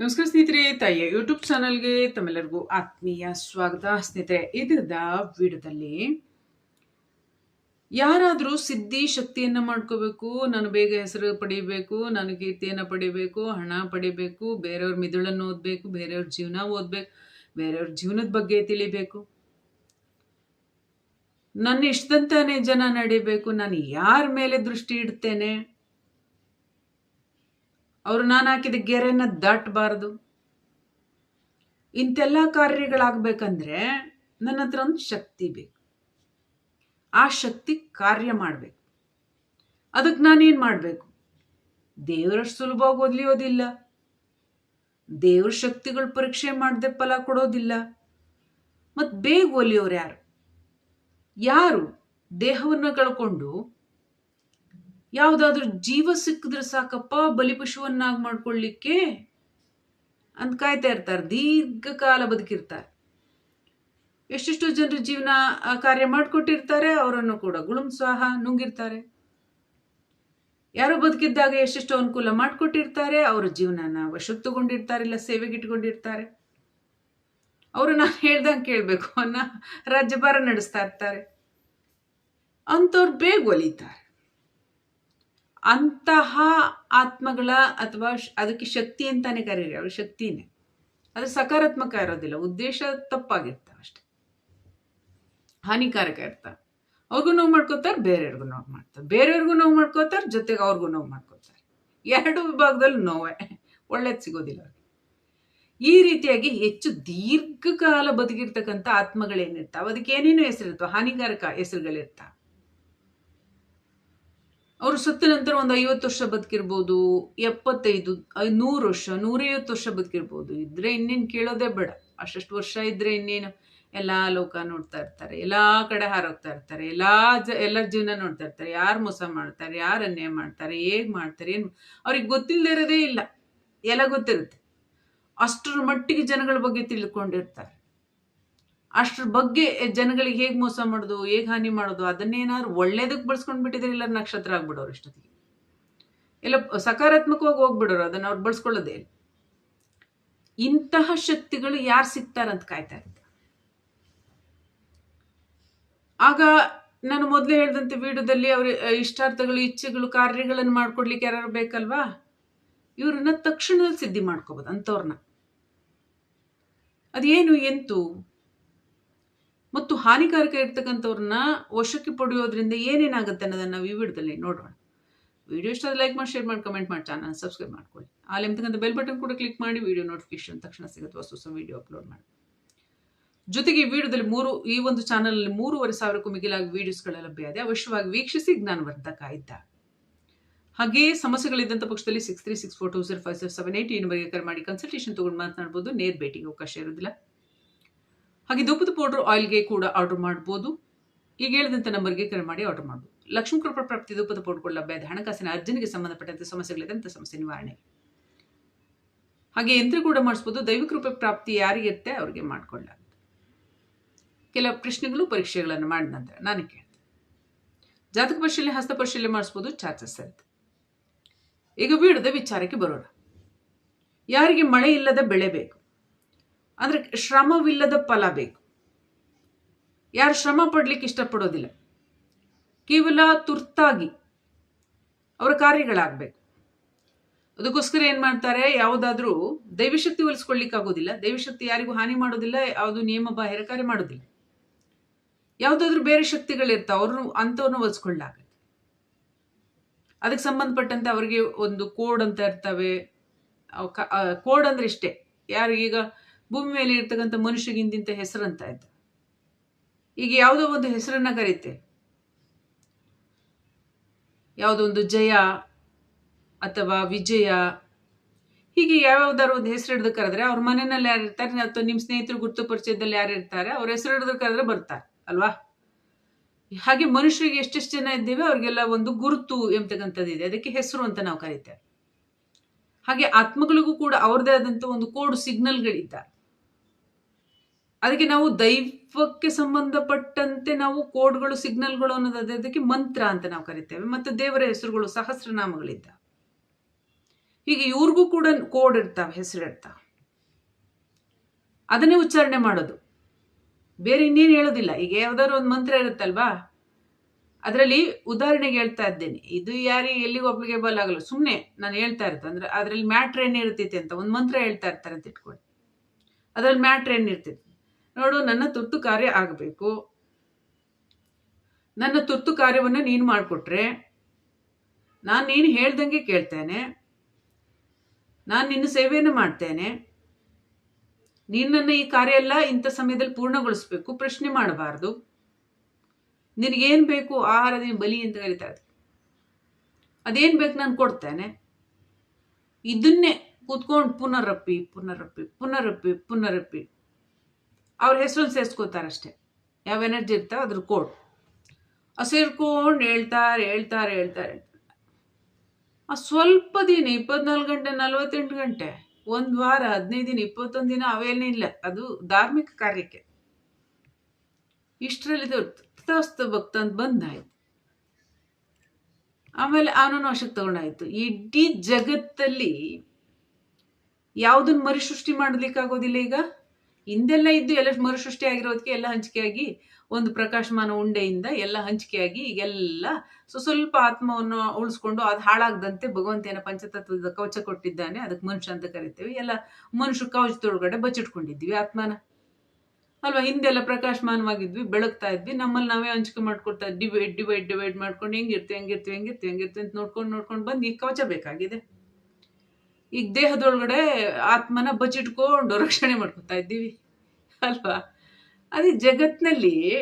ನಮಸ್ಕಾರ ಸ್ನೇಹಿತರೆ, ತಾಯಿಯ ಯೂಟ್ಯೂಬ್ ಚಾನಲ್ಗೆ ತಮ್ಮೆಲ್ಲರಿಗೂ ಆತ್ಮೀಯ ಸ್ವಾಗತ. ಸ್ನೇಹಿತರೆ ಇದರದ ವಿಡಿಯೋದಲ್ಲಿ ಯಾರಾದರೂ ಸಿದ್ಧಿ ಶಕ್ತಿಯನ್ನು ಮಾಡ್ಕೋಬೇಕು, ನಾನು ಬೇಗ ಹೆಸರು ಪಡಿಬೇಕು, ನಾನು ಕೀರ್ತಿಯನ್ನು ಪಡಿಬೇಕು, ಹಣ ಪಡಿಬೇಕು, ಬೇರೆಯವ್ರ ಮಿದುಳನ್ನು ಓದಬೇಕು, ಬೇರೆಯವ್ರ ಜೀವನ ಓದಬೇಕು, ಬೇರೆಯವ್ರ ಜೀವನದ ಬಗ್ಗೆ ತಿಳಿಬೇಕು. ನನ್ನ ಇಷ್ಟದಂತಾನೆ ಜನ ನಡಿಬೇಕು, ನಾನು ಯಾರ ಮೇಲೆ ದೃಷ್ಟಿ ಇಡ್ತೇನೆ? ಅವರು ನಾನು ಹಾಕಿದ ಗೆರೆನ ದಾಟಬಾರದು. ಇಂಥೆಲ್ಲ ಕಾರ್ಯಗಳಾಗಬೇಕಂದ್ರೆ ನನ್ನ ಹತ್ರ ಒಂದು ಶಕ್ತಿ ಬೇಕು. ಆ ಶಕ್ತಿ ಕಾರ್ಯ ಮಾಡಬೇಕು. ಅದಕ್ಕೆ ನಾನೇನು ಮಾಡಬೇಕು? ದೇವರಷ್ಟು ಸುಲಭವಾಗಿ ಒದಲಿಯೋದಿಲ್ಲ ದೇವ್ರ ಶಕ್ತಿಗಳ ಪರೀಕ್ಷೆ ಮಾಡದೆ ಫಲ ಕೊಡೋದಿಲ್ಲ. ಮತ್ತು ಬೇಗ ಒಲಿಯೋರು ಯಾರು? ಯಾರು? ದೇಹವನ್ನು ಕಳ್ಕೊಂಡು ಯಾವುದಾದ್ರೂ ಜೀವ ಸಿಕ್ಕಿದ್ರೆ ಸಾಕಪ್ಪ ಬಲಿಪಶುವನ್ನಾಗಿ ಮಾಡ್ಕೊಳ್ಳಿಕ್ಕೆ ಅಂತ ಕಾಯ್ತಾ ಇರ್ತಾರೆ. ದೀರ್ಘಕಾಲ ಬದುಕಿರ್ತಾರೆ. ಎಷ್ಟೆಷ್ಟು ಜನರು ಜೀವನ ಕಾರ್ಯ ಮಾಡಿಕೊಟ್ಟಿರ್ತಾರೆ, ಅವರನ್ನು ಕೂಡ ಗುಳುಂಸ್ವಾಹ ನುಂಗಿರ್ತಾರೆ. ಯಾರೋ ಬದುಕಿದ್ದಾಗ ಎಷ್ಟೆಷ್ಟು ಅನುಕೂಲ ಮಾಡಿಕೊಟ್ಟಿರ್ತಾರೆ, ಅವರ ಜೀವನನ ವಶಕ್ಕೆ ತಗೊಂಡಿರ್ತಾರೆ ಇಲ್ಲ ಸೇವೆಗೆ ಇಟ್ಕೊಂಡಿರ್ತಾರೆ ಅವರು ನಾನು ಹೇಳ್ದಂಗೆ ಕೇಳಬೇಕು ಅನ್ನೋ ರಾಜ್ಯಭಾರ ನಡೆಸ್ತಾ ಇರ್ತಾರೆ. ಅಂಥವ್ರು ಬೇಗ ಒಲಿತಾರೆ. ಅಂತಹ ಆತ್ಮಗಳ ಅಥವಾ ಅದಕ್ಕೆ ಶಕ್ತಿ ಅಂತಾನೆ ಕರೀರಿ ಅವ್ರ, ಶಕ್ತಿನೇ. ಅದು ಸಕಾರಾತ್ಮಕ ಇರೋದಿಲ್ಲ, ಉದ್ದೇಶ ತಪ್ಪಾಗಿರ್ತಾವ ಅಷ್ಟೆ. ಹಾನಿಕಾರಕ ಇರ್ತಾವ. ಅವ್ರಿಗೂ ನೋವು ಮಾಡ್ಕೋತಾರೆ, ಬೇರೆಯವ್ರಿಗೂ ನೋವು ಮಾಡ್ತಾರೆ. ಬೇರೆಯವ್ರಿಗೂ ನೋವು ಮಾಡ್ಕೋತಾರೆ, ಜೊತೆಗೆ ಅವ್ರಿಗೂ ನೋವು ಮಾಡ್ಕೋತಾರೆ. ಎರಡು ವಿಭಾಗದಲ್ಲಿ ನೋವೇ, ಒಳ್ಳೇದು ಸಿಗೋದಿಲ್ಲ ಅವ್ರಿಗೆ. ಈ ರೀತಿಯಾಗಿ ಹೆಚ್ಚು ದೀರ್ಘಕಾಲ ಬದುಕಿರ್ತಕ್ಕಂಥ ಆತ್ಮಗಳೇನಿರ್ತಾವೆ, ಅದಕ್ಕೆ ಏನೇನು ಹೆಸರಿರ್ತಾವೆ, ಹಾನಿಕಾರಕ ಹೆಸರುಗಳಿರ್ತಾವೆ. ಅವರು ಸತ್ತ ನಂತರ ಒಂದು ಐವತ್ತು ವರ್ಷ ಬದುಕಿರ್ಬೋದು, ಎಪ್ಪತ್ತೈದು ನೂರು ವರ್ಷ, ನೂರೈವತ್ತು ವರ್ಷ ಬದುಕಿರ್ಬೋದು. ಇದ್ರೆ ಇನ್ನೇನು ಕೇಳೋದೇ ಬೇಡ. ಅಷ್ಟು ವರ್ಷ ಇದ್ರೆ ಇನ್ನೇನು ಎಲ್ಲ ಲೋಕ ನೋಡ್ತಾ ಇರ್ತಾರೆ, ಎಲ್ಲ ಕಡೆ ಹಾರೋಗ್ತಾ ಇರ್ತಾರೆ, ಎಲ್ಲ ಜ ಎಲ್ಲರ ಜೀವನ ನೋಡ್ತಾ ಇರ್ತಾರೆ. ಯಾರು ಮೋಸ ಮಾಡ್ತಾರೆ, ಯಾರು ಅನ್ಯಾಯ ಮಾಡ್ತಾರೆ, ಹೇಗೆ ಮಾಡ್ತಾರೆ, ಏನು ಅವ್ರಿಗೆ ಗೊತ್ತಿಲ್ಲದೆ ಇರೋದೇ ಇಲ್ಲ. ಎಲ್ಲ ಗೊತ್ತಿರುತ್ತೆ. ಅಷ್ಟರ ಮಟ್ಟಿಗೆ ಜನಗಳ ಬಗ್ಗೆ ತಿಳ್ಕೊಂಡಿರ್ತಾರೆ. ಅಷ್ಟ್ರ ಬಗ್ಗೆ ಜನಗಳಿಗೆ ಹೇಗೆ ಮೋಸ ಮಾಡೋದು, ಹೇಗೆ ಹಾನಿ ಮಾಡೋದು, ಅದನ್ನೇನಾದ್ರು ಒಳ್ಳೇದಕ್ಕೆ ಬಳಸ್ಕೊಂಡು ಬಿಟ್ಟಿದ್ರೆ ಇಲ್ಲ ನಕ್ಷತ್ರ ಆಗ್ಬಿಡೋರು ಇಷ್ಟೊತ್ತಿಗೆ. ಇಲ್ಲ, ಸಕಾರಾತ್ಮಕವಾಗಿ ಹೋಗ್ಬಿಡೋರು, ಅದನ್ನ ಅವ್ರು ಬಳಸ್ಕೊಳ್ಳೋದೇ ಇಂತಹ ಶಕ್ತಿಗಳು ಯಾರು ಸಿಗ್ತಾರಂತ ಕಾಯ್ತಾ ಇರ್ತಾರೆ ಆಗ ನಾನು ಮೊದಲೇ ಹೇಳಿದಂತೆ ವಿಡಿಯೋದಲ್ಲಿ ಅವ್ರ ಇಷ್ಟಾರ್ಥಗಳು, ಇಚ್ಛೆಗಳು, ಕಾರ್ಯಗಳನ್ನು ಮಾಡ್ಕೊಡ್ಲಿಕ್ಕೆ ಯಾರು ಬೇಕಲ್ವಾ? ಇವ್ರನ್ನ ತಕ್ಷಣದಲ್ಲಿ ಸಿದ್ಧಿ ಮಾಡ್ಕೋಬೋದು ಅಂಥವ್ರನ್ನ. ಅದೇನು ಎಂತು? ಮತ್ತು ಹಾನಿಕಾರಕ ಇರ್ತಕ್ಕಂಥವ್ರನ್ನ ವಶಕ್ಕೆ ಪಡೆಯೋದ್ರಿಂದ ಏನೇನಾಗುತ್ತೆ ಅನ್ನೋದನ್ನ ನಾವು ಈ ವಿಡಿಯೋದಲ್ಲಿ ನೋಡೋಣ. ವಿಡಿಯೋ ಇಷ್ಟ ಲೈಕ್ ಮಾಡಿ ಶೇರ್ ಮಾಡಿ ಕಮೆಂಟ್ ಮಾಡಿ ಚಾನಲ್ ಸಬ್ಸ್ಕ್ರೈಬ್ ಮಾಡ್ಕೊಳ್ಳಿ. ಅಲ್ಲಿ ಎಂತಕ್ಕಂಥ ಬೆಲ್ ಬಟನ್ ಕೂಡ ಕ್ಲಿಕ್ ಮಾಡಿ ವಿಡಿಯೋ ನೋಟಿಫಿಕೇಶನ್ ತಕ್ಷಣ ಸಿಗುತ್ತೆ, ಹೊಸ ಹೊಸ ವಿಡಿಯೋ ಅಪ್ಲೋಡ್ ಮಾಡಿ. ಜೊತೆಗೆ ಈ ವಿಡಿಯೋದಲ್ಲಿ ಮೂರು, ಈ ಒಂದು ಚಾನಲಲ್ಲಿ ಮೂರುವರೆ ಸಾವಿರಕ್ಕೂ ಮಿಗಿಲಾಗಿ ವಿಡಿಯೋಸ್ಗಳ ಲಭ್ಯ ಇದೆ. ಅವಶ್ಯವಾಗಿ ವೀಕ್ಷಿಸಿ ಜ್ಞಾನವರ್ಧಕ ಇದ್ದ ಹಾಗೆಯೇ ಸಮಸ್ಯೆಗಳಿದ್ದಂಥ ಪಕ್ಷದಲ್ಲಿ six three six four two zero five seven eight ಈ ನಂಬರ್ಗೆ ಕರೆ ಮಾಡಿ ಕನ್ಸಲ್ಟೇಷನ್ ತೊಗೊಂಡು ಮಾತನಾಡ್ಬೋದು. ನೇರ ಭೇಟಿಗೆ ಅವಕಾಶ ಇರೋದಿಲ್ಲ ಹಾಗೆ ಧೂಪದ ಪೌಡರ್ ಆಯಿಲ್ಗೆ ಕೂಡ ಆರ್ಡರ್ ಮಾಡ್ಬೋದು. ಈಗ ಹೇಳಿದಂಥ ನಂಬರ್ಗೆ ಕರೆ ಮಾಡಿ ಆರ್ಡರ್ ಮಾಡ್ಬೋದು. ಲಕ್ಷ್ಮೀ ಕೃಪಾ ಪ್ರಾಪ್ತಿ ಧೂಪದ ಪೌಡರ್ಗಳು ಲಭ್ಯ ಹಣಕಾಸಿನ ಅರ್ಜನಿಗೆ ಸಂಬಂಧಪಟ್ಟಂತೆ ಸಮಸ್ಯೆಗಳಿದೆ ಅಂತ ಸಮಸ್ಯೆ ನಿವಾರಣೆ. ಹಾಗೆ ಯಂತ್ರ ಕೂಡ ಮಾಡಿಸ್ಬೋದು. ದೈವ ಕೃಪೆ ಪ್ರಾಪ್ತಿ ಯಾರಿಗಿರುತ್ತೆ ಅವ್ರಿಗೆ ಮಾಡಿಕೊಳ್ಳ ಕೆಲವು ಪ್ರಶ್ನೆಗಳು, ಪರೀಕ್ಷೆಗಳನ್ನು ಮಾಡಿದ ನಂತರ ನಾನು ಕೇಳ್ತೇನೆ. ಜಾತಕ ಪರಿಶೀಲನೆ, ಹಸ್ತ ಪರಿಶೀಲನೆ ಮಾಡಿಸ್ಬೋದು ಚಾರ್ಜಸ್ ಅಂತ ಈಗ ವಿಡಿಯೋದ ವಿಚಾರಕ್ಕೆ ಬರೋಣ. ಯಾರಿಗೆ ಮಳೆ ಇಲ್ಲದ ಬೆಳೆ ಬೇಕು? ಅಂದರೆ ಶ್ರಮವಿಲ್ಲದ ಫಲ ಬೇಕು. ಯಾರು ಶ್ರಮ ಪಡ್ಲಿಕ್ಕೆ ಇಷ್ಟಪಡೋದಿಲ್ಲ. ಕೇವಲ ತುರ್ತಾಗಿ ಅವರ ಕಾರ್ಯಗಳಾಗಬೇಕು. ಅದಕ್ಕೋಸ್ಕರ ಏನು ಮಾಡ್ತಾರೆ, ಯಾವುದಾದ್ರೂ ದೈವಶಕ್ತಿ ಹೊಲಿಸ್ಕೊಳ್ಲಿಕ್ಕೆ ಆಗೋದಿಲ್ಲ. ದೈವಶಕ್ತಿ ಯಾರಿಗೂ ಹಾನಿ ಮಾಡೋದಿಲ್ಲ, ಯಾವುದು ನಿಯಮ ಬಾಹಿರ ಕಾರ್ಯ ಮಾಡೋದಿಲ್ಲ. ಯಾವುದಾದ್ರೂ ಬೇರೆ ಶಕ್ತಿಗಳಿರ್ತಾವೆ, ಅವ್ರನ್ನು, ಅಂಥವ್ರನ್ನ ಒಲಿಸ್ಕೊಳ್ಳಾಗತ್ತೆ ಅದಕ್ಕೆ ಸಂಬಂಧಪಟ್ಟಂತೆ ಅವರಿಗೆ ಒಂದು ಕೋಡ್ ಅಂತ ಇರ್ತವೆ. ಕೋಡ್ ಅಂದ್ರೆ ಇಷ್ಟೇ. ಯಾರಿಗೀಗ ಭೂಮಿ ಮೇಲೆ ಇರ್ತಕ್ಕಂಥ ಮನುಷ್ಯಗೆ ಹೆಸರಂತ ಇದ್ದ ಈಗ ಯಾವುದೋ ಒಂದು ಹೆಸರನ್ನ ಕರೀತೆ. ಯಾವುದೋ ಒಂದು ಜಯ ಅಥವಾ ವಿಜಯ, ಹೀಗೆ ಯಾವ್ಯಾವ್ದಾರು ಒಂದು ಹೆಸರು ಹಿಡಿದು ಕರೆದ್ರೆ ಅವ್ರ ಮನೆಯಲ್ಲಿ ಯಾರು ಇರ್ತಾರೆ ಅಥವಾ ನಿಮ್ಮ ಸ್ನೇಹಿತರು ಗುರುತು ಪರಿಚಯದಲ್ಲಿ ಯಾರು ಇರ್ತಾರೆ, ಅವ್ರ ಹೆಸರು ಹಿಡಿದು ಕರೆದ್ರೆ ಬರ್ತಾರೆ, ಅಲ್ವಾ? ಹಾಗೆ ಮನುಷ್ಯರಿಗೆ ಎಷ್ಟೆಷ್ಟು ಜನ ಇದ್ದೇವೆ ಅವ್ರಿಗೆಲ್ಲ ಒಂದು ಗುರುತು ಎಂಬತಕ್ಕಂಥದ್ದು ಇದೆ. ಅದಕ್ಕೆ ಹೆಸರು ಅಂತ ನಾವು ಕರೀತೇವೆ. ಹಾಗೆ ಆತ್ಮಗಳಿಗೂ ಕೂಡ ಅವ್ರದೇ ಆದಂಥ ಒಂದು ಕೋಡ್ ಸಿಗ್ನಲ್ಗಳಿದ್ದಾರೆ ಅದಕ್ಕೆ ನಾವು ದೈವಕ್ಕೆ ಸಂಬಂಧಪಟ್ಟಂತೆ ನಾವು ಕೋಡ್ಗಳು, ಸಿಗ್ನಲ್ಗಳು ಅನ್ನೋದು ಅದಕ್ಕೆ ಮಂತ್ರ ಅಂತ ನಾವು ಕರಿತೇವೆ. ಮತ್ತು ದೇವರ ಹೆಸರುಗಳು ಸಹಸ್ರನಾಮಗಳಿದ್ದ. ಹೀಗೆ ಇವ್ರಿಗೂ ಕೂಡ ಕೋಡ್ ಇರ್ತಾವೆ, ಹೆಸರು ಇರ್ತಾವೆ. ಅದನ್ನೇ ಉಚ್ಚಾರಣೆ ಮಾಡೋದು. ಬೇರೆ ಇನ್ನೇನು ಹೇಳೋದಿಲ್ಲ. ಈಗ ಯಾವ್ದಾದ್ರು ಒಂದು ಮಂತ್ರ ಇರುತ್ತಲ್ವಾ? ಅದರಲ್ಲಿ ಉದಾಹರಣೆಗೆ ಹೇಳ್ತಾ ಇದ್ದೇನೆ. ಇದು ಯಾರಿಗೆ, ಎಲ್ಲಿಗೂ ಬಲ್ ಆಗಲ್ಲ. ಸುಮ್ಮನೆ ನಾನು ಹೇಳ್ತಾ ಇರ್ತೇನೆ ಅಂದ್ರೆ ಅದರಲ್ಲಿ ಮ್ಯಾಟ್ರ್ ಏನಿರ್ತೈತೆ ಅಂತ. ಒಂದು ಮಂತ್ರ ಹೇಳ್ತಾ ಇರ್ತಾರೆ ಅಂತ ಇಟ್ಕೊಳ್ಳಿ. ಅದರಲ್ಲಿ ಮ್ಯಾಟ್ರ್ ಏನಿರ್ತೈತಿ ನೋಡು, ನನ್ನ ತುರ್ತು ಕಾರ್ಯ ಆಗಬೇಕು. ನನ್ನ ತುರ್ತು ಕಾರ್ಯವನ್ನು ನೀನು ಮಾಡಿಕೊಟ್ರೆ, ನಾನು ನೀನು ಹೇಳ್ದಂಗೆ ಕೇಳ್ತೇನೆ, ನಾನು ನಿನ್ನ ಸೇವೆಯನ್ನು ಮಾಡ್ತೇನೆ, ನೀನು ನನ್ನ ಈ ಕಾರ್ಯ ಎಲ್ಲ ಇಂಥ ಸಮಯದಲ್ಲಿ ಪೂರ್ಣಗೊಳಿಸ್ಬೇಕು, ಪ್ರಶ್ನೆ ಮಾಡಬಾರ್ದು. ನಿನಗೇನು ಬೇಕು? ಆಹಾರ ನೀನು ಬಲಿ ಅಂತ ಕರಿತಾ ಇದ್ದೆ ಅದೇನು ಬೇಕು ನಾನು ಕೊಡ್ತೇನೆ. ಇದನ್ನೇ ಕೂತ್ಕೊಂಡು ಪುನರಪ್ಪಿ ಪುನರಪ್ಪಿ ಪುನರಪ್ಪಿ ಪುನರಪ್ಪಿ. ಅವ್ರ ಹೆಸರನ್ನು ಸೇರಿಸ್ಕೋತಾರಷ್ಟೇ ಯಾವ ಎನರ್ಜಿ ಇರ್ತಾವೆ ಅದ್ರ ಕೋಡ್ ಆ ಸೇರ್ಕೊಂಡು ಹೇಳ್ತಾರೆ ಹೇಳ್ತಾರೆ ಹೇಳ್ತಾರೆ. ಆ ಸ್ವಲ್ಪ ದಿನ, ಇಪ್ಪತ್ನಾಲ್ಕು ಗಂಟೆ, ನಲ್ವತ್ತೆಂಟು ಗಂಟೆ, ಒಂದು ವಾರ, ಹದಿನೈದು ದಿನ, ಇಪ್ಪತ್ತೊಂದು ದಿನ ಅವೇನೇ ಇಲ್ಲ. ಅದು ಧಾರ್ಮಿಕ ಕಾರ್ಯಕ್ಕೆ. ಇಷ್ಟರಲ್ಲಿ ತಥಾಸ್ತ ಭಕ್ತ ಅಂತ ಬಂದಾಯ್ತು. ಆಮೇಲೆ ಅವನನ್ನು ವಶಕ್ಕೆ ತಗೊಂಡಾಯ್ತು. ಇಡೀ ಜಗತ್ತಲ್ಲಿ ಯಾವುದನ್ನು ಮರುಸೃಷ್ಟಿ ಮಾಡಲಿಕ್ಕಾಗೋದಿಲ್ಲ ಈಗ? ಹಿಂದೆಲ್ಲ ಇದ್ದು ಎಲ್ಲ ಮರುಸೃಷ್ಟಿ ಆಗಿರೋದಕ್ಕೆ ಎಲ್ಲ ಹಂಚಿಕೆಯಾಗಿ ಒಂದು ಪ್ರಕಾಶಮಾನ ಉಂಡೆಯಿಂದ ಎಲ್ಲ ಹಂಚಿಕೆಯಾಗಿ ಈಗೆಲ್ಲ ಸೊ ಸ್ವಲ್ಪ ಆತ್ಮವನ್ನು ಉಳಿಸ್ಕೊಂಡು ಅದು ಹಾಳಾಗದಂತೆ ಭಗವಂತನ ಪಂಚತತ್ವದ ಕವಚ ಕೊಟ್ಟಿದ್ದಾನೆ, ಅದಕ್ಕೆ ಮನುಷ್ಯ ಅಂತ ಕರಿತೇವೆ. ಎಲ್ಲ ಮನುಷ್ಯ ಕವಚದೊಳಗಡೆ ಬಚ್ಚಿಟ್ಕೊಂಡಿದ್ವಿ ಆತ್ಮನ. ಅಲ್ವಾ? ಹಿಂದೆಲ್ಲ ಪ್ರಕಾಶಮಾನವಾಗಿದ್ವಿ, ಬೆಳಗ್ತಾ ಇದ್ವಿ, ನಮ್ಮಲ್ಲಿ ನಾವೇ ಹಂಚಿಕೆ ಮಾಡ್ಕೊಳ್ತಾ ಡಿವೈಡ್ ಡಿವೈಡ್ ಡಿವೈಡ್ ಮಾಡ್ಕೊಂಡು ಹೆಂಗಿರ್ತೀವಿ ಹೆಂಗಿರ್ತೀವಿ ಹೆಂಗಿರ್ತೀವಿ ಹೆಂಗಿರ್ತೀವಿ ಅಂತ ನೋಡ್ಕೊಂಡು ನೋಡ್ಕೊಂಡು ಬಂದು ಈ ಕವಚ ಬೇಕಾಗಿದೆ. ಈಗ ದೇಹದೊಳಗಡೆ ಆತ್ಮನ ಬಚ್ಚಿಟ್ಕೊಂಡು ರಕ್ಷಣೆ ಮಾಡ್ಕೊತಾ ಇದ್ದೀವಿ. ಅಲ್ವಾ? ಅದೇ ಜಗತ್ನಲ್ಲಿ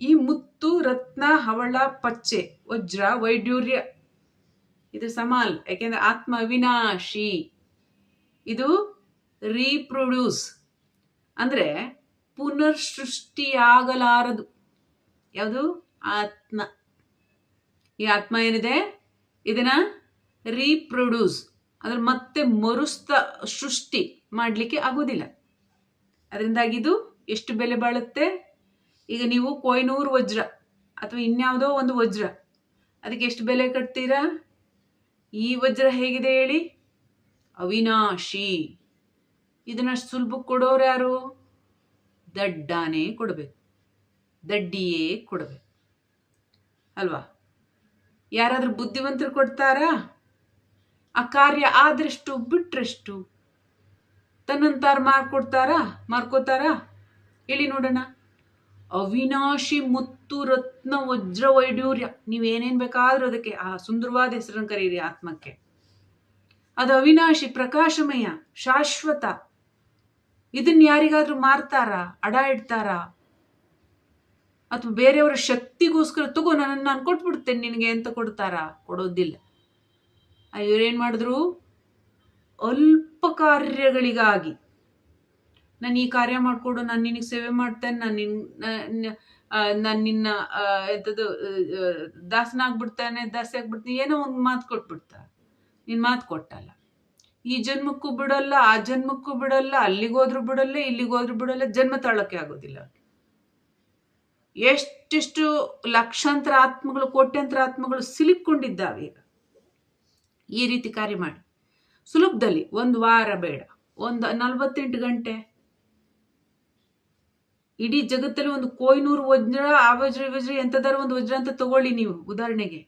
ಈ ಮುತ್ತು, ರತ್ನ, ಹವಳ, ಪಚ್ಚೆ, ವಜ್ರ ವೈಡ್ಯೂರ್ಯ ಇದು ಸಮಾಲ್, ಯಾಕೆಂದ್ರೆ ಆತ್ಮ ವಿನಾಶಿ. ಇದು ರೀಪ್ರೊಡ್ಯೂಸ್. ಅಂದ್ರೆ ಪುನರ್ ಸೃಷ್ಟಿಯಾಗಲಾರದು ಯಾವುದು? ಆತ್ಮ. ಈ ಆತ್ಮ ಏನಿದೆ? ಇದನ್ನ ರೀಪ್ರೊಡ್ಯೂಸ್. ಅದ್ರ ಮತ್ತೆ ಮರುಸ್ತ ಸೃಷ್ಟಿ ಮಾಡಲಿಕ್ಕೆ ಆಗೋದಿಲ್ಲ. ಅದರಿಂದಾಗಿ ಇದು ಎಷ್ಟು ಬೆಲೆ ಬಾಳುತ್ತೆ? ಈಗ ನೀವು ಕೊಯ್ನೂರು ವಜ್ರ ಅಥವಾ ಇನ್ಯಾವುದೋ ಒಂದು ವಜ್ರ, ಅದಕ್ಕೆ ಎಷ್ಟು ಬೆಲೆ ಕಟ್ತೀರಾ? ಈ ವಜ್ರ ಹೇಗಿದೆ ಹೇಳಿ? ಅವಿನಾಶಿ. ಇದನ್ನ ಸುಲಭ ಕೊಡೋರು ಯಾರು? ದಡ್ಡಾನೇ ಕೊಡಬೇಕು. ದಡ್ಡಿಯೇ ಕೊಡಬೇಕು. ಅಲ್ವಾ? ಯಾರಾದರೂ ಬುದ್ಧಿವಂತರು ಕೊಡ್ತಾರಾ? ಆ ಕಾರ್ಯ ಆದ್ರೆಷ್ಟು, ಬಿಟ್ರೆಷ್ಟು? ತನ್ನಂತಾರ ಮಾರ್ಕೊಡ್ತಾರಾ? ಮಾರ್ಕೋತಾರಾ? ಹೇಳಿ ನೋಡೋಣ. ಅವಿನಾಶಿ ಮುತ್ತು ರತ್ನ ವಜ್ರ ವೈಡೂರ್ಯ. ನೀವೇನೇನು ಬೇಕಾದ್ರೂ ಅದಕ್ಕೆ, ಆ ಸುಂದರವಾದ ಹೆಸರನ್ನು ಕರೀರಿ ಆತ್ಮಕ್ಕೆ. ಅದು ಅವಿನಾಶಿ ಪ್ರಕಾಶಮಯ, ಶಾಶ್ವತ. ಇದನ್ನ ಯಾರಿಗಾದ್ರೂ ಮಾರ್ತಾರಾ? ಅಡ ಇಡ್ತಾರಾ? ಅಥವಾ ಬೇರೆಯವರ ಶಕ್ತಿಗೋಸ್ಕರ, ತಗೋ ನನ್ನನ್ನು ನಾನು ಕೊಟ್ಬಿಡ್ತೇನೆ ನಿನಗೆ ಅಂತ ಕೊಡ್ತಾರಾ? ಕೊಡೋದಿಲ್ಲ. ಇವರೇನು ಮಾಡಿದ್ರು? ಅಲ್ಪ ಕಾರ್ಯಗಳಿಗಾಗಿ ನಾನು ಈ ಕಾರ್ಯ ಮಾಡಿಕೊಡು, ನಾನು ನಿನಗೆ ಸೇವೆ ಮಾಡ್ತೇನೆ, ನಾನು ನಿನ್ನ ನಾನು ನಿನ್ನ ಎಂಥದ್ದು ದಾಸನಾಗ್ಬಿಡ್ತಾನೆ ದಾಸಿ ಆಗ್ಬಿಡ್ತೀನಿ, ಏನೋ ಒಂದು ಮಾತು ಕೊಟ್ಬಿಡ್ತ. ನಿನ್ನ ಮಾತು ಕೊಟ್ಟಲ್ಲ. ಈ ಜನ್ಮಕ್ಕೂ ಬಿಡಲ್ಲ, ಆ ಜನ್ಮಕ್ಕೂ ಬಿಡಲ್ಲ ಅಲ್ಲಿಗೋದ್ರೂ ಬಿಡಲ್ಲ ಇಲ್ಲಿಗೋದ್ರೂ ಬಿಡಲ್ಲ, ಜನ್ಮ ತಾಳಕ್ಕೆ ಆಗೋದಿಲ್ಲ ಎಷ್ಟೆಷ್ಟು ಲಕ್ಷಾಂತರ ಆತ್ಮಗಳು, ಕೋಟ್ಯಂತರ ಆತ್ಮಗಳು ಸಿಲುಕೊಂಡಿದ್ದಾವೆ ಈಗ. ಈ ರೀತಿ ಕಾರ್ಯ ಮಾಡಿ. ಸುಲಭದಲ್ಲಿ ಒಂದು ವಾರ ಬೇಡ. ಒಂದು ನಲವತ್ತೆಂಟು ಗಂಟೆ. ಇಡೀ ಜಗತ್ತಲ್ಲಿ ಒಂದು ಕೋಯ್ನೂರು ವಜ್ರ, ಆ ವಜ್ರ ವಜ್ರ ಎಂಥದಾರು ಒಂದು ವಜ್ರ ಅಂತ ತಗೊಳ್ಳಿ ನೀವು ಉದಾಹರಣೆಗೆ.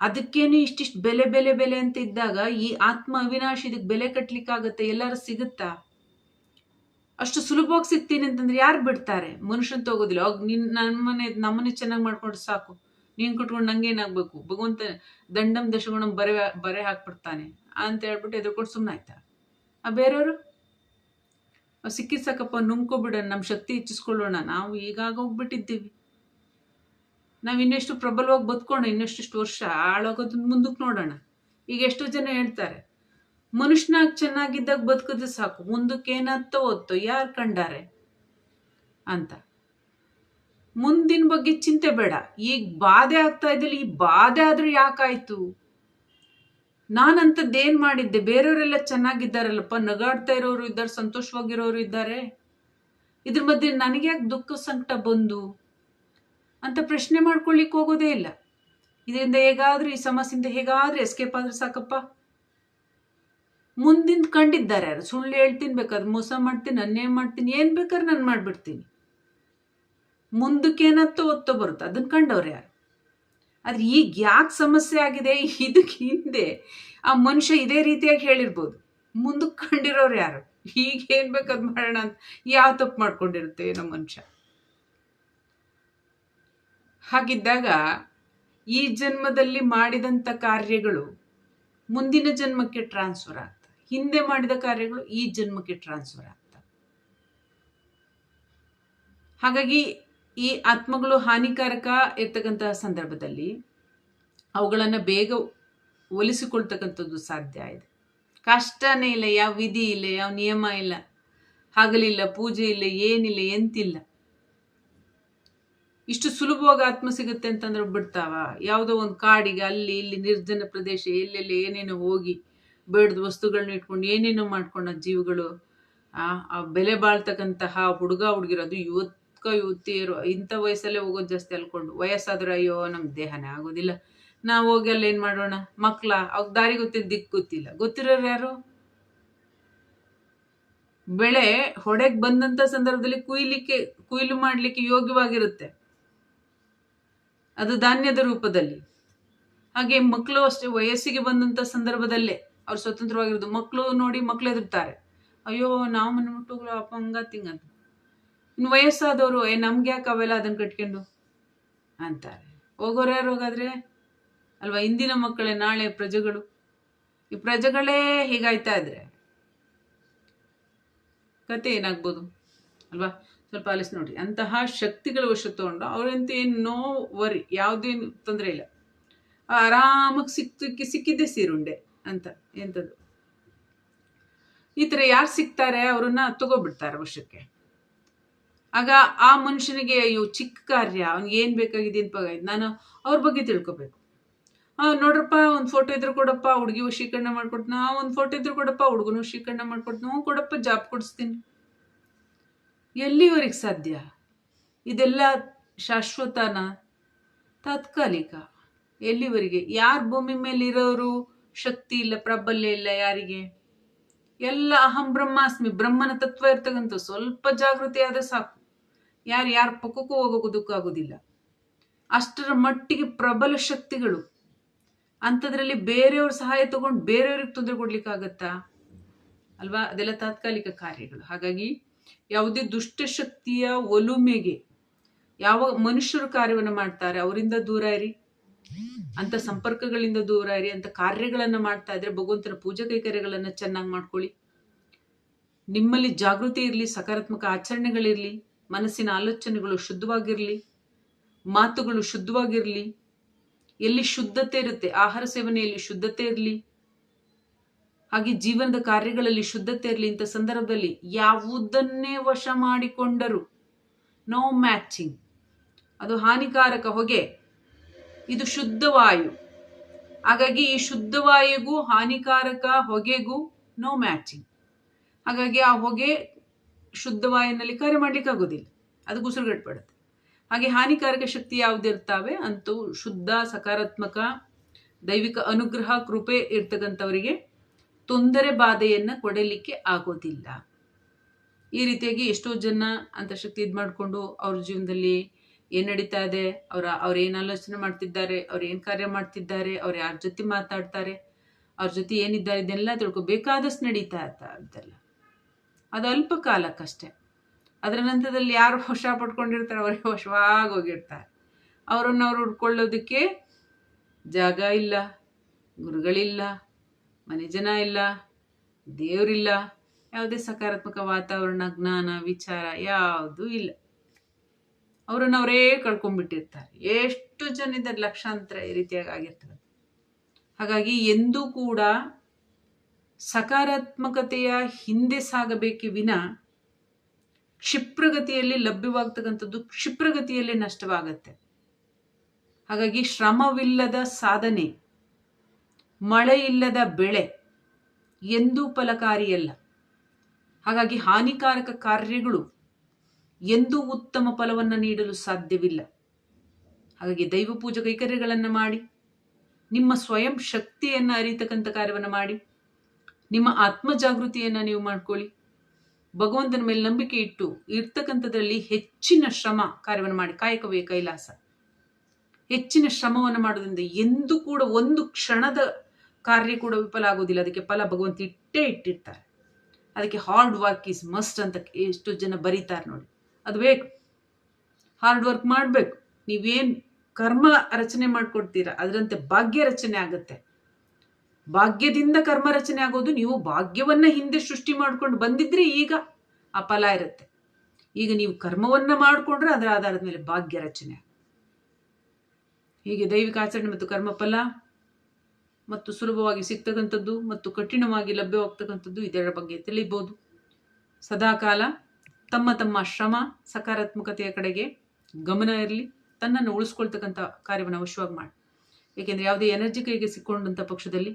ಅದಕ್ಕೇನು ಇಷ್ಟಿಷ್ಟು ಬೆಲೆ ಬೆಲೆ ಬೆಲೆ ಅಂತ ಇದ್ದಾಗ ಈ ಆತ್ಮ ಅವಿನಾಶ ಇದಕ್ಕೆ ಬೆಲೆ ಕಟ್ಲಿಕ್ಕಾಗತ್ತೆ, ಎಲ್ಲರೂ ಸಿಗುತ್ತಾ? ಅಷ್ಟು ಸುಲಭವಾಗಿ ಸಿಗ್ತೀನಿ ಅಂತಂದ್ರೆ ಯಾರು ಬಿಡ್ತಾರೆ? ಮನುಷ್ಯನ್ ತಗೋದಿಲ್ಲ. ಅವಾಗ ನಿನ್ ನಮ್ಮನೆ ನಮ್ಮನೆ ಚೆನ್ನಾಗಿ ಮಾಡ್ಕೊಂಡು ಸಾಕು. ನೀನ್ ನಂಗೆ ಏನಾಗಬೇಕು? ಭಗವಂತ ದಂಡಂ ದಶಗುಣಂ ಬರೆ ಬರೆ ಹಾಕ್ಬಿಡ್ತಾನೆ. ಅಂತ ಹೇಳ್ಬಿಟ್ಟು ಎದುರ್ಕೊಂಡು ಸುಮ್ಮನೆ ಆಯ್ತಾ? ಆ ಬೇರೆಯವರು? ಸಿಕ್ಕಿ ಸಾಕಪ್ಪ ನುಂಗ್ಕೊಬಿಡೋಣ ನಮ್ಮ ಶಕ್ತಿ ಹೆಚ್ಚಿಸ್ಕೊಳ್ಳೋಣ. ನಾವು ಈಗಾಗ ಹೋಗ್ಬಿಟ್ಟಿದ್ದೀವಿ. ನಾವು ಇನ್ನೆಷ್ಟು ಪ್ರಬಲವಾಗಿ ಬದುಕೋಣ ಇನ್ನೆಷ್ಟು ವರ್ಷ ಹಾಳಾಗೋದನ್ನ ಮುಂದಕ್ಕೆ ನೋಡೋಣ. ಈಗ ಎಷ್ಟೋ ಜನ ಹೇಳ್ತಾರೆ ಮನುಷ್ಯನಾಗ ಚೆನ್ನಾಗಿದ್ದಾಗ ಬದುಕಿದ್ರೆ ಸಾಕು ಮುಂದಕ್ಕೆ ಏನತ್ತೋ ಓದ್ತೋ ಯಾರು ಕಂಡಾರೆ? ಅಂತ. ಮುಂದಿನ ಬಗ್ಗೆ ಚಿಂತೆ ಬೇಡ. ಈಗ ಬಾಧೆ ಆಗ್ತಾ ಇದ್ದಲ್ಲಿ ಈ ಬಾಧೆ ಆದ್ರೂ ಯಾಕಾಯ್ತು? ನಾನಂತದ್ದೇನ್ ಮಾಡಿದ್ದೆ? ಬೇರೆಯವರೆಲ್ಲ ಚೆನ್ನಾಗಿದ್ದಾರಲ್ಲಪ್ಪ? ನಗಾಡ್ತಾ ಇರೋರು ಇದ್ದಾರೆ, ಸಂತೋಷವಾಗಿರೋರು ಇದ್ದಾರೆ. ಇದ್ರ ಮಧ್ಯೆ ನನಗೆ ಯಾಕೆ ದುಃಖ ಸಂಕಟ ಬಂದು? ಅಂತ ಪ್ರಶ್ನೆ ಮಾಡ್ಕೊಳ್ಳಿಕ್ಕೆ ಹೋಗೋದೇ ಇಲ್ಲ. ಇದರಿಂದ ಹೇಗಾದ್ರೂ, ಈ ಸಮಸ್ಯೆಯಿಂದ ಹೇಗಾದ್ರೂ ಎಸ್ಕೇಪ್ ಆದ್ರೆ ಸಾಕಪ್ಪ. ಮುಂದಿನ ಕಂಡಿದ್ದಾರೆ ಯಾರು? ಸುಳ್ಳು ಹೇಳ್ತೀನಿ ಬೇಕಾದ್ರೆ ಮೋಸ ಮಾಡ್ತೀನಿ ನನ್ನೇ ಮಾಡ್ತೀನಿ, ಏನು ಬೇಕಾದ್ರೆ ನಾನು ಮಾಡಿಬಿಡ್ತೀನಿ. ಮುಂದಕ್ಕೇನತ್ತೋ ಒತ್ತೋ ಬರುತ್ತೆ. ಅದನ್ನ ಕಂಡವ್ರು ಯಾರು? ಆದ್ರೆ ಈಗ ಯಾಕೆ ಸಮಸ್ಯೆ ಆಗಿದೆ? ಇದಕ್ಕೆ ಹಿಂದೆ ಆ ಮನುಷ್ಯ ಇದೇ ರೀತಿಯಾಗಿ ಹೇಳಿರ್ಬೋದು. ಮುಂದಕ್ಕೆ ಕಂಡಿರೋರು ಯಾರು? ಈಗ ಏನ್ ಬೇಕಾದ್ ಮಾಡೋಣ ಅಂತ ಯಾವ ತಪ್ಪು ಮಾಡ್ಕೊಂಡಿರುತ್ತೆ ಏನೋ ಮನುಷ್ಯ? ಹಾಗಿದ್ದಾಗ ಈ ಜನ್ಮದಲ್ಲಿ ಮಾಡಿದಂಥ ಕಾರ್ಯಗಳು ಮುಂದಿನ ಜನ್ಮಕ್ಕೆ ಟ್ರಾನ್ಸ್ಫರ್ ಆಗ್ತವೆ ಹಿಂದೆ ಮಾಡಿದ ಕಾರ್ಯಗಳು ಈ ಜನ್ಮಕ್ಕೆ ಟ್ರಾನ್ಸ್ಫರ್ ಆಗ್ತವೆ ಹಾಗಾಗಿ ಈ ಆತ್ಮಗಳು ಹಾನಿಕಾರಕ ಇರ್ತಕ್ಕಂತಹ ಸಂದರ್ಭದಲ್ಲಿ ಅವುಗಳನ್ನು ಬೇಗ ಒಲಿಸಿಕೊಳ್ತಕ್ಕಂಥದ್ದು ಸಾಧ್ಯ ಇದೆ. ಕಷ್ಟನೇ ಇಲ್ಲ, ಯಾವ ವಿಧಿ ಇಲ್ಲ, ಯಾವ ನಿಯಮ ಇಲ್ಲ, ಹಗಲಿಲ್ಲ, ಪೂಜೆ ಇಲ್ಲ, ಏನಿಲ್ಲ, ಎಂತಿಲ್ಲ. ಇಷ್ಟು ಸುಲಭವಾಗಿ ಆತ್ಮ ಸಿಗುತ್ತೆ ಅಂತಂದ್ರೆ ಬಿಡ್ತಾವ. ಯಾವುದೋ ಒಂದು ಕಾಡಿಗೆ ಅಲ್ಲಿ ಇಲ್ಲಿ ನಿರ್ಜನ ಪ್ರದೇಶ, ಎಲ್ಲೆಲ್ಲಿ ಏನೇನೋ ಹೋಗಿ ಬೇಡದ ವಸ್ತುಗಳನ್ನ ಇಟ್ಕೊಂಡು ಏನೇನೋ ಮಾಡ್ಕೊಂಡ ಜೀವಗಳು, ಆ ಬೆಲೆ ಬಾಳ್ತಕ್ಕಂತಹ ಹುಡುಗ ಹುಡುಗಿರೋದು ಯುವಕ ಯುವತಿಯರು ಇಂಥ ವಯಸ್ಸಲ್ಲೇ ಹೋಗೋದು ಜಾಸ್ತಿ ಅಲ್ಕೊಂಡು ವಯಸ್ಸಾದ್ರೆ ಅಯ್ಯೋ ನಮ್ಗೆ ದೇಹನೇ ಆಗೋದಿಲ್ಲ. ನಾವು ಹೋಗಿ ಅಲ್ಲಿ ಏನು ಮಾಡೋಣ? ಮಕ್ಕಳ ಅವ್ರ ದಾರಿ ಗೊತ್ತಿಲ್ಲ, ದಿಕ್ಕು ಗೊತ್ತಿಲ್ಲ. ಗೊತ್ತಿರೋರು ಯಾರು? ಬೆಳೆ ಹೊಡೆಗೆ ಬಂದಂತ ಸಂದರ್ಭದಲ್ಲಿ ಕುಯ್ಲಿಕ್ಕೆ, ಕುಯ್ಲು ಮಾಡಲಿಕ್ಕೆ ಯೋಗ್ಯವಾಗಿರುತ್ತೆ. ಅದು ಧಾನ್ಯದ ರೂಪದಲ್ಲಿ. ಹಾಗೆ ಮಕ್ಕಳು ಅಷ್ಟೇ ವಯಸ್ಸಿಗೆ ಬಂದಂತ ಸಂದರ್ಭದಲ್ಲೇ ಅವ್ರು ಸ್ವತಂತ್ರವಾಗಿರೋದು. ಮಕ್ಕಳು ನೋಡಿ ಮಕ್ಕಳು ಎದುರ್ತಾರೆ ಅಯ್ಯೋ, ನಾವು ಮನೆ ಮುಟ್ಟುಗಳು ಅಪ್ಪ ಹಂಗ ತಿಂಗಂತ ಇನ್ನು ವಯಸ್ಸಾದವರು, ಏ, ನಮ್ಗೆ ಯಾಕೆ ಅವೆಲ್ಲ ಅದನ್ನು ಕಟ್ಕೊಂಡು? ಅಂತಾರೆ. ಹೋಗೋರು ಯಾರು ಹೋಗಾದ್ರೆ? ಅಲ್ವಾ ಇಂದಿನ ಮಕ್ಕಳೇ, ನಾಳೆ ಪ್ರಜೆಗಳು. ಈ ಪ್ರಜೆಗಳೇ ಹೀಗಾಯ್ತಾ ಇದ್ರೆ. ಕತೆ ಏನಾಗ್ಬೋದು? ಅಲ್ವಾ? ಸ್ವಲ್ಪ ಆಲಿಸ್ ನೋಡಿ. ಅಂತಹ ಶಕ್ತಿಗಳ ವಶ ತಗೊಂಡು ಅವ್ರಂತ ಏನು ನೋ ವರಿ ಯಾವುದೇನು ತೊಂದರೆ ಇಲ್ಲ. ಆರಾಮಾಗಿ ಸಿಕ್ಕಿ ಸಿಕ್ಕಿದ್ದೆ ಸೀರುಂಡೆ ಅಂತ ಎಂಥದ್ದು. ಈ ಥರ ಯಾರು ಸಿಗ್ತಾರೆ ಅವರನ್ನ ತಗೋಬಿಡ್ತಾರೆ ವಶಕ್ಕೆ ಆಗ ಆ ಮನುಷ್ಯನಿಗೆ, ಅಯ್ಯೋ, ಚಿಕ್ಕ ಕಾರ್ಯ, ಅವ್ನಿಗೆ ಏನು ಬೇಕಾಗಿದೆ ಅಂತ ನಾನು ಅವ್ರ ಬಗ್ಗೆ ತಿಳ್ಕೊಬೇಕು. ಹಾಂ ನೋಡ್ರಪ್ಪ, ಒಂದು ಫೋಟೋ ಇದ್ರು ಕೊಡಪ್ಪ, ಹುಡುಗಿ ವಶೀಕರಣ ಮಾಡ್ಕೊಡ್ತೀನಿ ಹಾಂ ಒಂದು ಫೋಟೋ ಇದ್ರು ಕೊಡಪ್ಪ, ಹುಡುಗನ ವಶೀಕರಣ ಮಾಡ್ಕೊಡ್ತೀನಿ ಹ್ಞೂ, ಕೊಡಪ್ಪ, ಜಾಬ್ ಕೊಡಿಸ್ತೀನಿ. ಎಲ್ಲಿವರೆಗೆ ಸಾಧ್ಯ? ಇದೆಲ್ಲ ಶಾಶ್ವತನ, ತಾತ್ಕಾಲಿಕ. ಎಲ್ಲಿವರೆಗೆ? ಯಾರು ಭೂಮಿ ಮೇಲೆ ಇರೋರು ಶಕ್ತಿ ಇಲ್ಲ, ಪ್ರಾಬಲ್ಯ ಇಲ್ಲ ಯಾರಿಗೆ? ಎಲ್ಲ ಅಹಂ ಬ್ರಹ್ಮಾಸ್ಮಿ, ಬ್ರಹ್ಮನ ತತ್ವ ಇರ್ತಕ್ಕಂಥ ಸ್ವಲ್ಪ ಜಾಗೃತಿ ಆದರೆ ಸಾಕು. ಯಾರು ಯಾರ ಪಕ್ಕಕ್ಕೂ ಹೋಗೋದಕ್ಕಾಗೋದಿಲ್ಲ ಅಷ್ಟರ ಮಟ್ಟಿಗೆ ಪ್ರಬಲ ಶಕ್ತಿಗಳು. ಅಂಥದ್ರಲ್ಲಿ ಬೇರೆಯವ್ರ ಸಹಾಯ ತಗೊಂಡು ಬೇರೆಯವ್ರಿಗೆ ತೊಂದರೆ ಕೊಡ್ಲಿಕ್ಕಾಗತ್ತಾ? ಅಲ್ವಾ? ಅದೆಲ್ಲ ತಾತ್ಕಾಲಿಕ ಕಾರ್ಯಗಳು. ಹಾಗಾಗಿ ಯಾವುದೇ ದುಷ್ಟಶಕ್ತಿಯ ಒಲುಮೆಗೆ ಯಾವ ಮನುಷ್ಯರು ಕಾರ್ಯವನ್ನು ಮಾಡ್ತಾರೆ? ಅವರಿಂದ ದೂರ ಇರಿ. ಅಂತ ಸಂಪರ್ಕಗಳಿಂದ ದೂರ ಇರಿ. ಅಂತ ಕಾರ್ಯಗಳನ್ನು ಮಾಡ್ತಾ ಇದ್ರೆ ಭಗವಂತನ ಪೂಜಾ ಕೈಕರ್ಯಗಳನ್ನು ಚೆನ್ನಾಗಿ ಮಾಡ್ಕೊಳ್ಳಿ. ನಿಮ್ಮಲ್ಲಿ ಜಾಗೃತಿ ಇರಲಿ, ಸಕಾರಾತ್ಮಕ ಆಚರಣೆಗಳಿರಲಿ. ಮನಸ್ಸಿನ ಆಲೋಚನೆಗಳು ಶುದ್ಧವಾಗಿರಲಿ, ಮಾತುಗಳು ಶುದ್ಧವಾಗಿರಲಿ, ಎಲ್ಲಿ ಶುದ್ಧತೆ ಇರುತ್ತೆ, ಆಹಾರ ಸೇವನೆಯಲ್ಲಿ ಶುದ್ಧತೆ ಇರಲಿ, ಹಾಗೆ ಜೀವನದ ಕಾರ್ಯಗಳಲ್ಲಿ ಶುದ್ಧತೆ ಇರಲಿ ಇಂಥ ಸಂದರ್ಭದಲ್ಲಿ ಯಾವುದನ್ನೇ ವಶ ಮಾಡಿಕೊಂಡರು ನೋ ಮ್ಯಾಚಿಂಗ್ ಅದು ಹಾನಿಕಾರಕ. ಹೊಗೆ, ಇದು ಶುದ್ಧವಾಯು ಹಾಗಾಗಿ ಈ ಶುದ್ಧವಾಯುಗೂ ಹಾನಿಕಾರಕ ಹೊಗೆಗೂ ನೋ ಮ್ಯಾಚಿಂಗ್ ಹಾಗಾಗಿ ಆ ಹೊಗೆ ಶುದ್ಧವಾಯುನಲ್ಲಿ ಕಾರ್ಯ ಮಾಡ್ಲಿಕ್ಕೆ ಆಗೋದಿಲ್ಲ ಅದು ಗುಸುರುಗಟ್ಬಿಡುತ್ತೆ ಹಾಗೆ ಹಾನಿಕಾರಕ ಶಕ್ತಿ ಯಾವುದಿರ್ತಾವೆ ಅಂತೂ ಶುದ್ಧ, ಸಕಾರಾತ್ಮಕ, ದೈವಿಕ ಅನುಗ್ರಹ, ಕೃಪೆ ಇರ್ತಕ್ಕಂಥವರಿಗೆ ತೊಂದರೆ ಬಾಧೆಯನ್ನು ಕೊಡಲಿಕ್ಕೆ ಆಗೋದಿಲ್ಲ. ಈ ರೀತಿಯಾಗಿ ಎಷ್ಟೋ ಜನ ಅಂತ ಶಕ್ತಿ ಇದು ಮಾಡಿಕೊಂಡು ಅವ್ರ ಜೀವನದಲ್ಲಿ ಏನು ನಡೀತಾ ಇದೆ, ಅವರ, ಅವ್ರು ಏನು ಆಲೋಚನೆ ಮಾಡ್ತಿದ್ದಾರೆ, ಅವ್ರು ಏನು ಕಾರ್ಯ ಮಾಡ್ತಿದ್ದಾರೆ, ಅವ್ರು ಯಾರ ಜೊತೆ ಮಾತಾಡ್ತಾರೆ, ಅವ್ರ ಜೊತೆ ಏನಿದ್ದಾರೆ ಇದೆಲ್ಲ ತಿಳ್ಕೊಬೇಕಾದಷ್ಟು ನಡೀತಾ ಇರ್ತಲ್ಲ ಅದು ಅಲ್ಪ ಕಾಲಕ್ಕಷ್ಟೆ. ಅದರ ನಂತರದಲ್ಲಿ ಯಾರು ವಶ ಪಡ್ಕೊಂಡಿರ್ತಾರೆ ಅವರಿಗೆ ವಶವಾಗಿ ಹೋಗಿರ್ತಾರೆ. ಅವರನ್ನು ಅವ್ರು ಹುಡ್ಕೊಳ್ಳೋದಕ್ಕೆ ಜಾಗ ಇಲ್ಲ, ಗುರುಗಳಿಲ್ಲ, ಮನೆ ಜನ ಇಲ್ಲ, ದೇವರಿಲ್ಲ, ಯಾವುದೇ ಸಕಾರಾತ್ಮಕ ವಾತಾವರಣ, ಜ್ಞಾನ, ವಿಚಾರ ಯಾವುದೂ ಇಲ್ಲ. ಅವರನ್ನು ಅವರೇ ಕಳ್ಕೊಂಡ್ಬಿಟ್ಟಿರ್ತಾರೆ. ಎಷ್ಟು ಜನ ಇದ್ದಾರೆ ಲಕ್ಷಾಂತರ ಈ ರೀತಿಯಾಗಿ ಆಗಿರ್ತದೆ. ಹಾಗಾಗಿ ಎಂದೂ ಕೂಡ ಸಕಾರಾತ್ಮಕತೆಯ ಹಿಂದೆ ಸಾಗಬೇಕೆ ವಿನ ಕ್ಷಿಪ್ರಗತಿಯಲ್ಲಿ ಲಭ್ಯವಾಗ್ತಕ್ಕಂಥದ್ದು ಕ್ಷಿಪ್ರಗತಿಯಲ್ಲಿ ನಷ್ಟವಾಗತ್ತೆ. ಹಾಗಾಗಿ ಶ್ರಮವಿಲ್ಲದ ಸಾಧನೆ ಮಳೆ ಇಲ್ಲದ ಬೆಳೆ ಎಂದೂ ಫಲಕಾರಿಯಲ್ಲ. ಹಾಗಾಗಿ ಹಾನಿಕಾರಕ ಕಾರ್ಯಗಳು ಎಂದೂ ಉತ್ತಮ ಫಲವನ್ನು ನೀಡಲು ಸಾಧ್ಯವಿಲ್ಲ. ಹಾಗಾಗಿ ದೈವ ಪೂಜಾ ಕೈಕರ್ಯಗಳನ್ನು ಮಾಡಿ, ನಿಮ್ಮ ಸ್ವಯಂ ಶಕ್ತಿಯನ್ನು ಅರಿತಕ್ಕಂಥ ಕಾರ್ಯವನ್ನು ಮಾಡಿ ನಿಮ್ಮ ಆತ್ಮ ಜಾಗೃತಿಯನ್ನು ನೀವು ಮಾಡ್ಕೊಳ್ಳಿ. ಭಗವಂತನ ಮೇಲೆ ನಂಬಿಕೆ ಇಟ್ಟು ಇರ್ತಕ್ಕಂಥದ್ರಲ್ಲಿ ಹೆಚ್ಚಿನ ಶ್ರಮ ಕಾರ್ಯವನ್ನು ಮಾಡಿ. ಕಾಯಕವೇ ಕೈಲಾಸ. ಹೆಚ್ಚಿನ ಶ್ರಮವನ್ನು ಮಾಡೋದ್ರಿಂದ ಎಂದೂ ಕೂಡ ಒಂದು ಕ್ಷಣದ ಕಾರ್ಯ ಕೂಡ ವಿಫಲ ಆಗೋದಿಲ್ಲ. ಅದಕ್ಕೆ ಫಲ ಭಗವಂತ ಇಟ್ಟೇ ಇಟ್ಟಿರ್ತಾರೆ. ಅದಕ್ಕೆ ಹಾರ್ಡ್ ವರ್ಕ್ ಈಸ್ ಮಸ್ಟ್ ಅಂತ ಎಷ್ಟು ಜನ ಬರೀತಾರೆ ನೋಡಿ. ಅದು ಬೇಕು. ಹಾರ್ಡ್ ವರ್ಕ್ ಮಾಡಬೇಕು. ನೀವೇನು ಕರ್ಮ ರಚನೆ ಮಾಡ್ಕೊಡ್ತೀರಾ? ಅದರಂತೆ ಭಾಗ್ಯ ರಚನೆ ಆಗುತ್ತೆ. ಭಾಗ್ಯದಿಂದ ಕರ್ಮ ರಚನೆ ಆಗೋದು, ನೀವು ಭಾಗ್ಯವನ್ನ ಹಿಂದೆ ಸೃಷ್ಟಿ ಮಾಡ್ಕೊಂಡು ಬಂದಿದ್ರೆ ಈಗ ಆ ಫಲ ಇರುತ್ತೆ. ಈಗ ನೀವು ಕರ್ಮವನ್ನ ಮಾಡಿಕೊಂಡ್ರೆ ಅದರ ಆಧಾರದ ಮೇಲೆ ಭಾಗ್ಯ ರಚನೆ. ಹೀಗೆ ದೈವಿಕ ಆಚರಣೆ ಮತ್ತು ಕರ್ಮಫಲ ಮತ್ತು ಸುಲಭವಾಗಿ ಸಿಗ್ತಕ್ಕಂಥದ್ದು ಮತ್ತು ಕಠಿಣವಾಗಿ ಲಭ್ಯವಾಗ್ತಕ್ಕಂಥದ್ದು ಇದರ ಬಗ್ಗೆ ತಿಳಿಬೋದು ಸದಾಕಾಲ ತಮ್ಮ ತಮ್ಮ ಶ್ರಮ, ಸಕಾರಾತ್ಮಕತೆಯ ಕಡೆಗೆ ಗಮನ ಇರಲಿ, ತನ್ನನ್ನು ಉಳಿಸ್ಕೊಳ್ತಕ್ಕಂಥ ಕಾರ್ಯವನ್ನು ಅವಶ್ಯವಾಗಿ ಮಾಡಿ. ಏಕೆಂದರೆ ಯಾವುದೇ ಎನರ್ಜಿ ಕೈಗೆ ಸಿಕ್ಕೊಂಡಂಥ ಪಕ್ಷದಲ್ಲಿ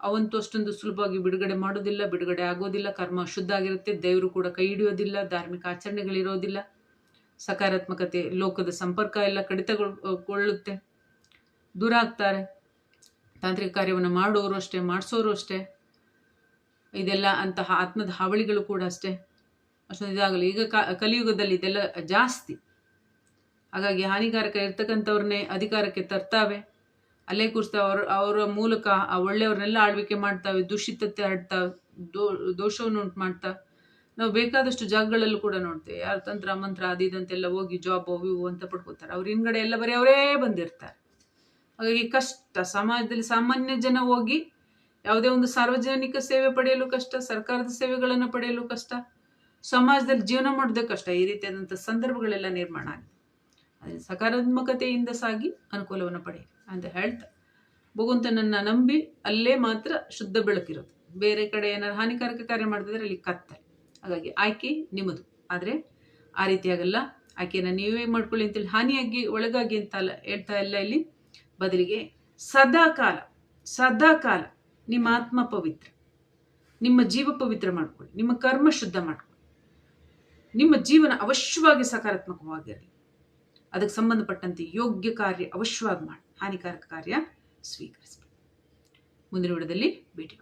ಅವಂತೂ ಅಷ್ಟೊಂದು ಸುಲಭವಾಗಿ ಬಿಡುಗಡೆ ಮಾಡೋದಿಲ್ಲ, ಬಿಡುಗಡೆ ಆಗೋದಿಲ್ಲ, ಕರ್ಮ ಶುದ್ಧ ಆಗಿರುತ್ತೆ, ದೇವರು ಕೂಡ ಕೈ ಹಿಡಿಯೋದಿಲ್ಲ, ಧಾರ್ಮಿಕ ಆಚರಣೆಗಳಿರೋದಿಲ್ಲ. ಸಕಾರಾತ್ಮಕತೆ, ಲೋಕದ ಸಂಪರ್ಕ ಎಲ್ಲ ಕಡಿತಗೊಳ್ಳುತ್ತೆ. ದೂರ ಆಗ್ತಾರೆ. ತಾಂತ್ರಿಕ ಕಾರ್ಯವನ್ನು ಮಾಡೋರು ಅಷ್ಟೇ, ಮಾಡಿಸೋರು ಅಷ್ಟೇ. ಇದೆಲ್ಲ ಅಂತಹ ಆತ್ಮದ ಹಾವಳಿಗಳು ಕೂಡ ಅಷ್ಟೇ. ಅಷ್ಟೊಂದು ಇದಾಗಲ್ಲ. ಈಗ ಕಲಿಯುಗದಲ್ಲಿ ಇದೆಲ್ಲ ಜಾಸ್ತಿ. ಹಾಗಾಗಿ ಹಾನಿಕಾರಕ ಇರ್ತಕ್ಕಂಥವ್ರನ್ನೇ ಅಧಿಕಾರಕ್ಕೆ ತರ್ತಾವೆ. ಅಲ್ಲೇ ಕೂರಿಸ್ತಾವೆ. ಅವ್ರ, ಅವರ ಮೂಲಕ ಆ ಒಳ್ಳೆಯವ್ರನ್ನೆಲ್ಲ ಆಳ್ವಿಕೆ ಮಾಡ್ತಾವೆ ದುಷಿತತೆ ಆಡ್ತಾ ದೋ, ದೋಷವನ್ನು ಉಂಟು ಮಾಡ್ತಾ ನಾವು ಬೇಕಾದಷ್ಟು ಜಾಗಗಳಲ್ಲೂ ಕೂಡ ನೋಡ್ತೇವೆ. ಯಾರು ತಂತ್ರ, ಮಂತ್ರ, ಅದು ಇದಂತೆಲ್ಲ ಹೋಗಿ ಜಾಬ್ ಇವು ಅಂತ ಪಡ್ಕೋತಾರೆ. ಅವ್ರ ಹಿಂದ್ಗಡೆ ಎಲ್ಲ ಬರೀ ಅವರೇ ಬಂದಿರ್ತಾರೆ. ಹಾಗಾಗಿ ಕಷ್ಟ. ಸಮಾಜದಲ್ಲಿ ಸಾಮಾನ್ಯ ಜನ ಹೋಗಿ ಯಾವುದೇ ಒಂದು ಸಾರ್ವಜನಿಕ ಸೇವೆ ಪಡೆಯಲು ಕಷ್ಟ, ಸರ್ಕಾರದ ಸೇವೆಗಳನ್ನು ಪಡೆಯಲು ಕಷ್ಟ, ಸಮಾಜದಲ್ಲಿ ಜೀವನ ಮಾಡೋದೇ ಕಷ್ಟ. ಈ ರೀತಿಯಾದಂಥ ಸಂದರ್ಭಗಳೆಲ್ಲ ನಿರ್ಮಾಣ ಆಗಿದೆ ಸಕಾರಾತ್ಮಕತೆಯಿಂದ ಸಾಗಿ ಅನುಕೂಲವನ್ನು ಪಡೆಯಿರಿ. ಅಂತ ಹೇಳ್ತಾ, ಭಗವಂತನನ್ನ ನಂಬಿ ಅಲ್ಲೇ ಮಾತ್ರ ಶುದ್ಧ ಬೆಳಕಿರೋದು. ಬೇರೆ ಕಡೆ ಏನಾದ್ರು ಹಾನಿಕಾರಕ ಕಾರ್ಯ ಮಾಡಿದ್ರೆ ಅಲ್ಲಿ ಕತ್ತಲೆ. ಹಾಗಾಗಿ ಆಯ್ಕೆ ನಿಮ್ಮದು. ಆದರೆ ಆ ರೀತಿಯಾಗಲ್ಲ. ಆಯ್ಕೆಯನ್ನು ನೀವೇ ಮಾಡ್ಕೊಳ್ಳಿ ಅಂತೇಳಿ ಹಾನಿಯಾಗಿ ಒಳಗಾಗಿ ಅಂತ ಅಲ್ಲ, ಹೇಳ್ತಾ ಇಲ್ಲ ಇಲ್ಲಿ. ಬದಲಿಗೆ ಸದಾಕಾಲ ಸದಾಕಾಲ ನಿಮ್ಮ ಆತ್ಮ ಪವಿತ್ರ. ನಿಮ್ಮ ಜೀವ ಪವಿತ್ರ ಮಾಡ್ಕೊಳ್ಳಿ. ನಿಮ್ಮ ಕರ್ಮ ಶುದ್ಧ ಮಾಡ್ಕೊಳ್ಳಿ. ನಿಮ್ಮ ಜೀವನ ಅವಶ್ಯವಾಗಿ ಸಕಾರಾತ್ಮಕವಾಗಿರಲಿ. ಅದಕ್ಕೆ ಸಂಬಂಧಪಟ್ಟಂತೆ ಯೋಗ್ಯ ಕಾರ್ಯ ಅವಶ್ಯವಾಗಿ ಮಾಡಿ ಹಾನಿಕಾರಕ ಕಾರ್ಯ ಸ್ವೀಕರಿಸಬೇಕು. ಮುಂದಿನ ವಿಡದಲ್ಲಿ ಭೇಟಿ